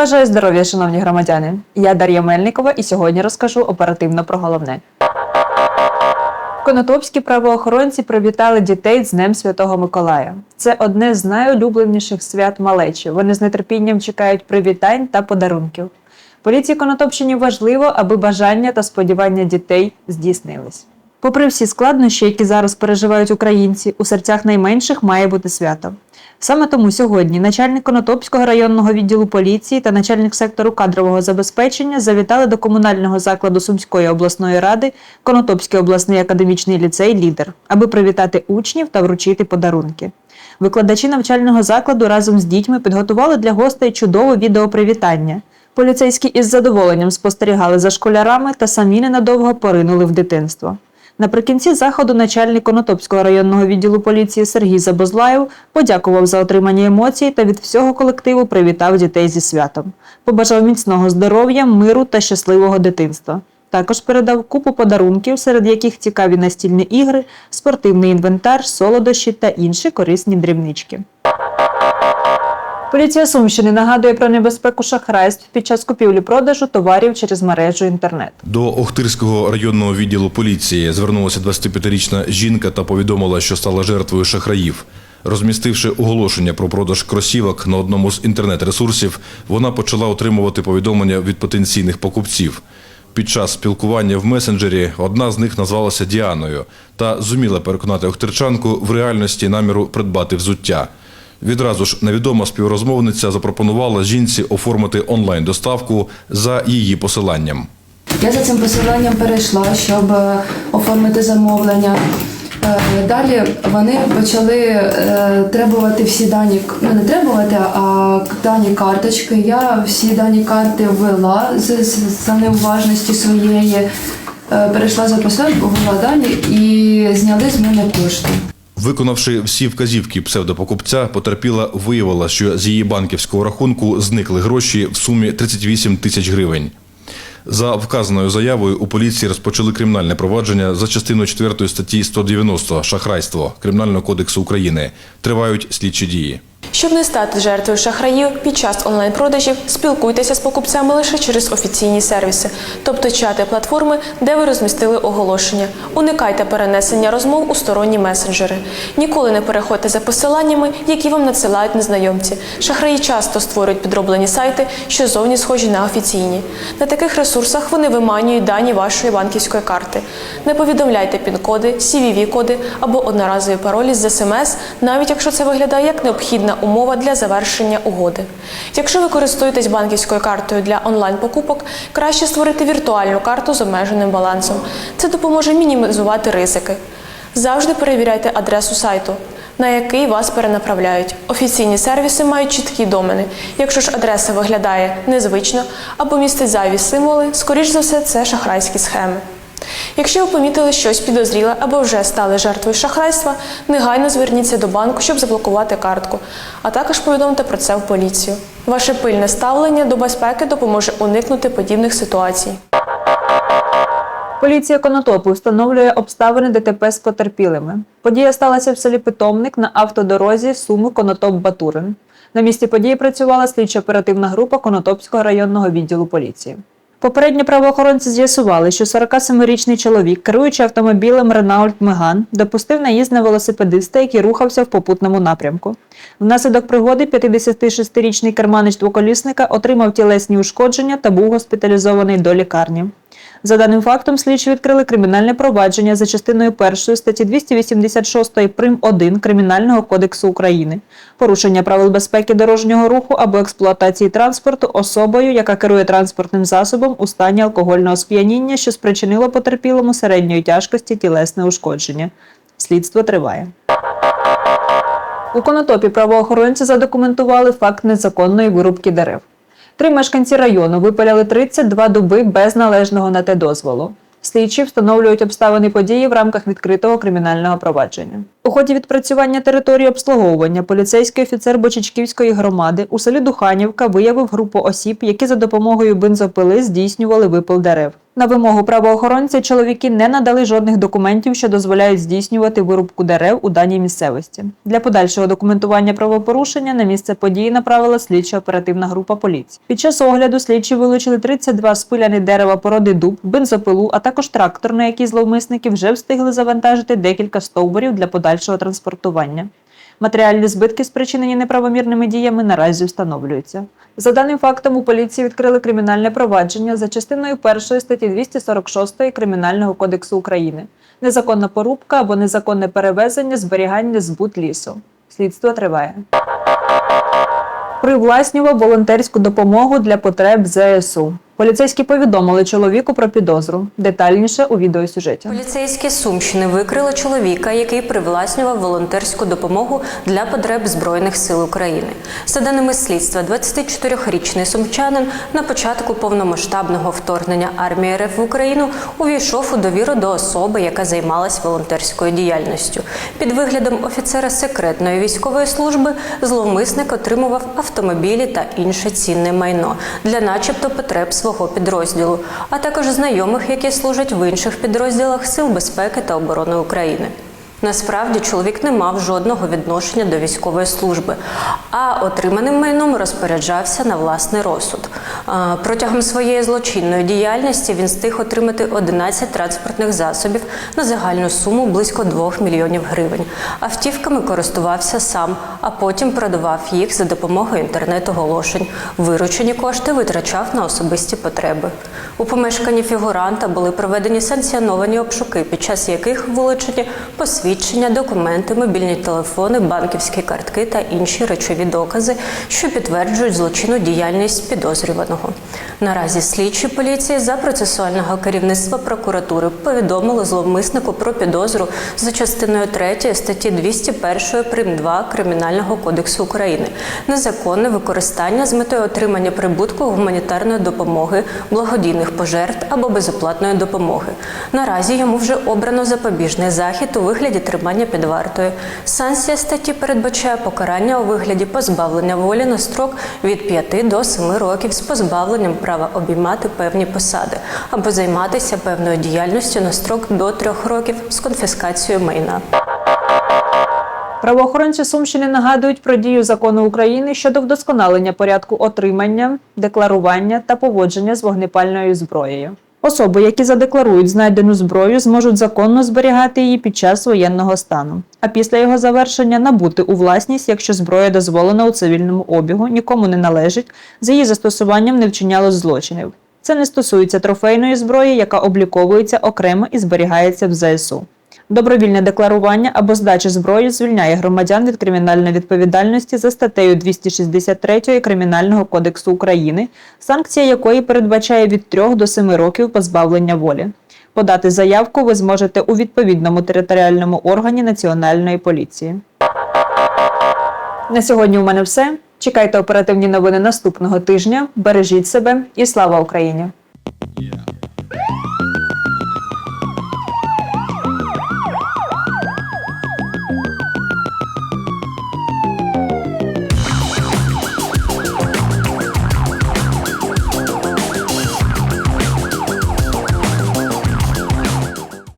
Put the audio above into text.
Бажаю здоров'я, шановні громадяни. Я Дар'я Мельникова і сьогодні розкажу оперативно про головне. Конотопські правоохоронці привітали дітей з Днем Святого Миколая. Це одне з найулюбленіших свят малечі. Вони з нетерпінням чекають привітань та подарунків. Поліції Конотопщині важливо, аби бажання та сподівання дітей здійснились. Попри всі складнощі, які зараз переживають українці, у серцях найменших має бути свято. Саме тому сьогодні начальник Конотопського районного відділу поліції та начальник сектору кадрового забезпечення завітали до комунального закладу Сумської обласної ради Конотопський обласний академічний ліцей Лідер, аби привітати учнів та вручити подарунки. Викладачі навчального закладу разом з дітьми підготували для гостей чудове відеопривітання. Поліцейські із задоволенням спостерігали за школярами та самі ненадовго поринули в дитинство. Наприкінці заходу начальник Конотопського районного відділу поліції Сергій Забозлаєв подякував за отримані емоції та від всього колективу привітав дітей зі святом. Побажав міцного здоров'я, миру та щасливого дитинства. Також передав купу подарунків, серед яких цікаві настільні ігри, спортивний інвентар, солодощі та інші корисні дрібнички. Поліція Сумщини нагадує про небезпеку шахрайств під час купівлі-продажу товарів через мережу інтернет. До Охтирського районного відділу поліції звернулася 25-річна жінка та повідомила, що стала жертвою шахраїв. Розмістивши оголошення про продаж кросівок на одному з інтернет-ресурсів, вона почала отримувати повідомлення від потенційних покупців. Під час спілкування в месенджері одна з них назвалася Діаною та зуміла переконати охтирчанку в реальності наміру придбати взуття. Відразу ж невідома співрозмовниця запропонувала жінці оформити онлайн-доставку за її посиланням. Я за цим посиланням перейшла, щоб е, оформити замовлення. Е, Далі вони почали е, требувати всі дані, ну не требувати, а дані карточки. Я всі дані карти ввела з, за неуважності своєї, перейшла за посиланням, ввела дані і зняли з мене кошти. Виконавши всі вказівки псевдопокупця, потерпіла виявила, що з її банківського рахунку зникли гроші в сумі 38 тисяч гривень. За вказаною заявою у поліції розпочали кримінальне провадження за частиною 4 статті 190 шахрайство Кримінального кодексу України. Тривають слідчі дії. Щоб не стати жертвою шахраїв під час онлайн-продажів, спілкуйтеся з покупцями лише через офіційні сервіси, тобто чати платформи, де ви розмістили оголошення. Уникайте перенесення розмов у сторонні месенджери. Ніколи не переходьте за посиланнями, які вам надсилають незнайомці. Шахраї часто створюють підроблені сайти, що зовні схожі на офіційні. На таких ресурсах вони виманюють дані вашої банківської карти. Не повідомляйте пін-коди, CVV-коди або одноразові паролі з СМС, навіть якщо це виглядає як необхідна умова для завершення угоди. Якщо ви користуєтесь банківською картою для онлайн-покупок, краще створити віртуальну карту з обмеженим балансом. Це допоможе мінімізувати ризики. Завжди перевіряйте адресу сайту, на який вас перенаправляють. Офіційні сервіси мають чіткі домени. Якщо ж адреса виглядає незвично або містить зайві символи, скоріш за все, це шахрайські схеми. Якщо ви помітили щось підозріле або вже стали жертвою шахрайства, негайно зверніться до банку, щоб заблокувати картку, а також повідомте про це в поліцію. Ваше пильне ставлення до безпеки допоможе уникнути подібних ситуацій. Поліція Конотопу встановлює обставини ДТП з потерпілими. Подія сталася в селі Питомник на автодорозі Суми Конотоп-Батурин. На місці події працювала слідчо-оперативна група Конотопського районного відділу поліції. Попередні правоохоронці з'ясували, що 47-річний чоловік, керуючи автомобілем Renault Megane, допустив наїзд на велосипедиста, який рухався в попутному напрямку. Внаслідок пригоди 56-річний керманич двоколісника отримав тілесні ушкодження та був госпіталізований до лікарні. За даним фактом, слідчі відкрили кримінальне провадження за частиною 1 статті 286 прим. 1 Кримінального кодексу України. Порушення правил безпеки дорожнього руху або експлуатації транспорту особою, яка керує транспортним засобом у стані алкогольного сп'яніння, що спричинило потерпілому середньої тяжкості тілесне ушкодження. Слідство триває. У Конотопі правоохоронці задокументували факт незаконної вирубки дерев. Три мешканці району випаляли 32 доби без належного на те дозволу. Слідчі встановлюють обставини події в рамках відкритого кримінального провадження. У ході відпрацювання території обслуговування поліцейський офіцер Бочичківської громади у селі Духанівка виявив групу осіб, які за допомогою бензопили здійснювали випил дерев. На вимогу правоохоронця чоловіки не надали жодних документів, що дозволяють здійснювати вирубку дерев у даній місцевості. Для подальшого документування правопорушення на місце події направила слідчо-оперативна група поліції. Під час огляду слідчі вилучили 32 спиляні дерева породи дуб, бензопилу, а також трактор, на який зловмисники вже встигли завантажити декілька стовбурів для подальшого транспортування. Матеріальні збитки, спричинені неправомірними діями, наразі встановлюються. За даним фактом, у поліції відкрили кримінальне провадження за частиною 1 статті 246 Кримінального кодексу України незаконна порубка або незаконне перевезення, зберігання, збут лісу. Слідство триває. Привласнював волонтерську допомогу для потреб ЗСУ. Поліцейські повідомили чоловіку про підозру. Детальніше у відеосюжеті. Поліцейські Сумщини викрили чоловіка, який привласнював волонтерську допомогу для потреб Збройних сил України. За даними слідства, 24-річний сумчанин на початку повномасштабного вторгнення армії РФ в Україну увійшов у довіру до особи, яка займалась волонтерською діяльністю. Під виглядом офіцера секретної військової служби зловмисник отримував автомобілі та інше цінне майно для, начебто, потреб свого підрозділу, а також знайомих, які служать в інших підрозділах Сил безпеки та оборони України. Насправді чоловік не мав жодного відношення до військової служби, а отриманим майном розпоряджався на власний розсуд. Протягом своєї злочинної діяльності він встиг отримати 11 транспортних засобів на загальну суму близько 2 мільйонів гривень. Автівками користувався сам, а потім продавав їх за допомогою інтернет-оголошень. Виручені кошти витрачав на особисті потреби. У помешканні фігуранта були проведені санкціоновані обшуки, під час яких вилучені посвідчення, документи, мобільні телефони, банківські картки та інші речові докази, що підтверджують злочинну діяльність підозрюваного. Наразі слідчі поліції за процесуального керівництва прокуратури повідомили зловмиснику про підозру за частиною 3 статті 201 прим. 2 Кримінального кодексу України незаконне використання з метою отримання прибутку гуманітарної допомоги, благодійних пожертв або безоплатної допомоги. Наразі йому вже обрано запобіжний захід у вигляді тримання під вартою. Санкція статті передбачає покарання у вигляді позбавлення волі на строк від 5 до 7 років з позбавленням права обіймати певні посади або займатися певною діяльністю на строк до 3 років з конфіскацією майна. Правоохоронці Сумщини нагадують про дію закону України щодо вдосконалення порядку отримання, декларування та поводження з вогнепальною зброєю. Особи, які задекларують знайдену зброю, зможуть законно зберігати її під час воєнного стану, а після його завершення набути у власність, якщо зброя дозволена у цивільному обігу, нікому не належить, з її застосуванням не вчиняло злочинів. Це не стосується трофейної зброї, яка обліковується окремо і зберігається в ЗСУ. Добровільне декларування або здача зброї звільняє громадян від кримінальної відповідальності за статтею 263 Кримінального кодексу України, санкція якої передбачає від 3 до 7 років позбавлення волі. Подати заявку ви зможете у відповідному територіальному органі Національної поліції. На сьогодні у мене все. Чекайте оперативні новини наступного тижня. Бережіть себе і слава Україні!